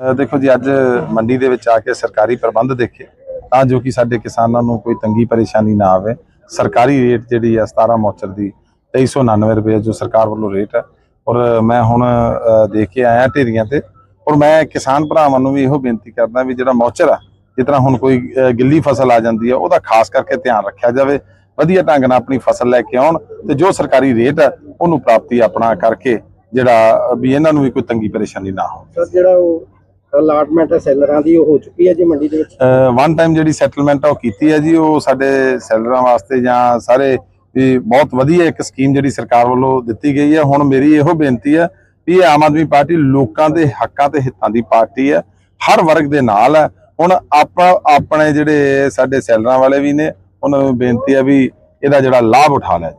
ਦੇਖੋ ਜੀ, ਅੱਜ ਮੰਡੀ ਦੇ ਵਿੱਚ ਆ ਕੇ ਸਰਕਾਰੀ ਪ੍ਰਬੰਧ ਦੇਖੇ, ਤਾਂ ਜੋ ਕਿ ਸਾਡੇ ਕਿਸਾਨਾਂ ਨੂੰ ਕੋਈ ਤੰਗੀ ਪਰੇਸ਼ਾਨੀ ਨਾ ਆਵੇ। ਸਰਕਾਰੀ ਰੇਟ ਜਿਹੜੀ ਆ 17 ਮੌਚਰ ਦੀ 2399 ਰੁਪਏ ਜੋ ਸਰਕਾਰ ਵੱਲੋਂ ਰੇਟ ਹੈ ਔਰ ਮੈਂ ਹੁਣ ਦੇਖ ਕੇ ਆਇਆ ਢੇਰੀਆਂ ਤੇ, ਔਰ ਮੈਂ ਕਿਸਾਨ ਭਰਾਵਾਂ ਨੂੰ ਵੀ ਇਹੋ ਬੇਨਤੀ ਕਰਦਾ ਵੀ ਜਿਹੜਾ ਮੌਚਰ ਆ, ਜਿਸ ਤਰ੍ਹਾਂ ਹੁਣ ਕੋਈ ਗਿੱਲੀ ਫਸਲ ਆ ਜਾਂਦੀ ਹੈ ਉਹਦਾ ਖਾਸ ਕਰਕੇ ਧਿਆਨ ਰੱਖਿਆ ਜਾਵੇ। ਵਧੀਆ ਢੰਗ ਨਾਲ ਆਪਣੀ ਫਸਲ ਲੈ ਕੇ ਆਉਣ ਤੇ ਜੋ ਸਰਕਾਰੀ ਰੇਟ ਹੈ ਉਹਨੂੰ ਪ੍ਰਾਪਤੀ ਆਪਣਾ ਕਰਕੇ ਜਿਹੜਾ, ਵੀ ਇਹਨਾਂ ਨੂੰ ਵੀ ਕੋਈ ਤੰਗੀ ਪਰੇਸ਼ਾਨੀ ਨਾ ਹੋਵੇ। ਜਿਹੜਾ ਉਹ ਅਲਾਟਮੈਂਟ ਹੈ ਸੈਲਰਾਂ ਦੀ ਉਹ ਹੋ ਚੁੱਕੀ ਹੈ ਜੀ ਮੰਡੀ ਦੇ ਵਿੱਚ? ਵਨ ਟਾਈਮ ਜਿਹੜੀ ਸੈਟਲਮੈਂਟ ਆ ਉਹ ਕੀਤੀ ਹੈ ਜੀ, ਉਹ ਸਾਡੇ ਸੈਲਰਾਂ ਵਾਸਤੇ ਜਾਂ ਸਾਰੇ ਵੀ ਬਹੁਤ ਵਧੀਆ ਇੱਕ ਸਕੀਮ ਜਿਹੜੀ ਸਰਕਾਰ ਵੱਲੋਂ ਦਿੱਤੀ ਗਈ ਹੈ। ਹੁਣ ਮੇਰੀ ਇਹੋ ਬੇਨਤੀ ਹੈ ਵੀ ਇਹ ਆਮ ਆਦਮੀ ਪਾਰਟੀ ਲੋਕਾਂ ਦੇ ਹੱਕਾਂ ਤੇ ਹਿੱਤਾਂ ਦੀ ਪਾਰਟੀ ਹੈ, ਹਰ ਵਰਗ ਦੇ ਨਾਲ ਹੈ। ਹੁਣ ਆਪਾਂ, ਆਪਣੇ ਜਿਹੜੇ ਸਾਡੇ ਸੈਲਰਾਂ ਵਾਲੇ ਵੀ ਨੇ, ਉਹਨਾਂ ਨੂੰ ਬੇਨਤੀ ਹੈ ਵੀ ਇਹਦਾ ਜਿਹੜਾ ਲਾਭ ਉਠਾ ਲੈ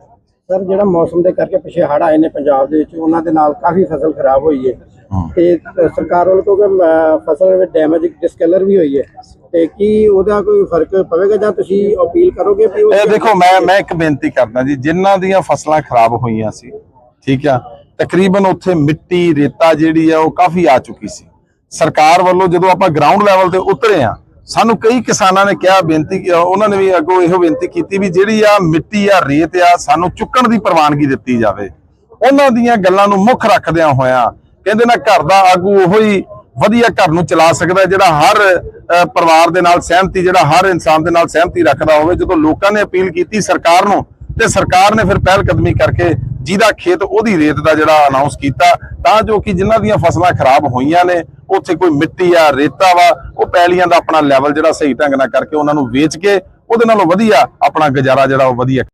ਸਰ ਜਿਹੜਾ ਮੌਸਮ ਦੇ ਕਰਕੇ ਪਿਛੇ ਹੜ੍ਹ ਆਏ ਨੇ ਪੰਜਾਬ ਦੇ ਵਿੱਚ ਉਹਨਾਂ ਦੇ ਨਾਲ ਕਾਫੀ ਫਸਲ ਖਰਾਬ ਹੋਈ ਹੈ। ਤੇ ਸਰਕਾਰ ਵੱਲੋਂ ਕਿਉਂਕਿ ਫਸਲ ਵਿੱਚ ਡੈਮੇਜ ਡਿਸਕਲਰ ਵੀ ਹੋਈ ਹੈ ਤੇ ਕੀ ਉਹਦਾ ਕੋਈ ਫ਼ਰਕ ਪਵੇਗਾ ਜਾਂ ਤੁਸੀਂ ਅਪੀਲ ਕਰੋਗੇ ਵੀ ਇਹ ਦੇਖੋ ਮੈਂ ਮੈਂ ਇੱਕ ਬੇਨਤੀ ਕਰਦਾ ਜੀ ਜਿਨ੍ਹਾਂ ਦੀਆਂ ਫਸਲਾਂ ਖਰਾਬ ਹੋਈਆਂ ਸੀ ਠੀਕ ਆ ਤਕਰੀਬਨ ਉੱਥੇ ਮਿੱਟੀ ਰੇਤਾ ਜਿਹੜੀ ਆ ਉਹ ਕਾਫੀ ਆ ਚੁੱਕੀ ਸੀ। ਸਰਕਾਰ ਵੱਲੋਂ ਜਦੋਂ ਆਪਾਂ ਗਰਾਊਂਡ ਲੈਵਲ ਤੇ ਉਤਰੇ ਆ ਸਾਨੂੰ ਕਈ ਕਿਸਾਨਾਂ ਨੇ ਕਿਹਾ, ਬੇਨਤੀ ਉਹਨਾਂ ਨੇ ਵੀ ਅੱਗੋਂ ਇਹੋ ਬੇਨਤੀ ਕੀਤੀ ਵੀ ਜਿਹੜੀ ਆ ਮਿੱਟੀ ਆ, ਰੇਤ ਆ, ਸਾਨੂੰ ਚੁੱਕਣ ਦੀ ਪ੍ਰਵਾਨਗੀ ਦਿੱਤੀ ਜਾਵੇ। ਉਹਨਾਂ ਦੀਆਂ ਗੱਲਾਂ ਨੂੰ ਮੁੱਖ ਰੱਖਦਿਆਂ ਹੋਇਆਂ ਕਹਿੰਦੇ ਨਾ ਘਰ ਦਾ ਆਗੂ ਉਹੋ ਹੀ ਵਧੀਆ ਘਰ ਨੂੰ ਚਲਾ ਸਕਦਾ ਜਿਹੜਾ ਹਰ ਪਰਿਵਾਰ ਦੇ ਨਾਲ ਸਹਿਮਤੀ, ਜਿਹੜਾ ਹਰ ਇਨਸਾਨ ਦੇ ਨਾਲ ਸਹਿਮਤੀ ਰੱਖਦਾ ਹੋਵੇ। ਜਦੋਂ ਲੋਕਾਂ ਨੇ ਅਪੀਲ ਕੀਤੀ ਸਰਕਾਰ ਨੂੰ ਤੇ ਸਰਕਾਰ ਨੇ ਫਿਰ ਪਹਿਲ ਕਦਮੀ ਕਰਕੇ ਜਿਹਦਾ ਖੇਤ ਉਹਦੀ ਰੇਤ ਦਾ ਜਿਹੜਾ ਅਨਾਉਂਸ ਕੀਤਾ, ਤਾਂ ਜੋ ਕਿ ਜਿਨ੍ਹਾਂ ਦੀਆਂ ਫਸਲਾਂ ਖਰਾਬ ਹੋਈਆਂ ਨੇ ਉੱਥੇ ਕੋਈ ਮਿੱਟੀ ਆ, ਰੇਤਾ ਵਾ, ਉਹ ਪੈਲੀਆਂ ਦਾ ਆਪਣਾ ਲੈਵਲ ਜਿਹੜਾ ਸਹੀ ਢੰਗ ਨਾਲ ਕਰਕੇ ਉਹਨਾਂ ਨੂੰ ਵੇਚ ਕੇ ਉਹਦੇ ਨਾਲੋਂ ਵਧੀਆ ਆਪਣਾ ਗੁਜ਼ਾਰਾ ਜਿਹੜਾ ਉਹ ਵਧੀਆ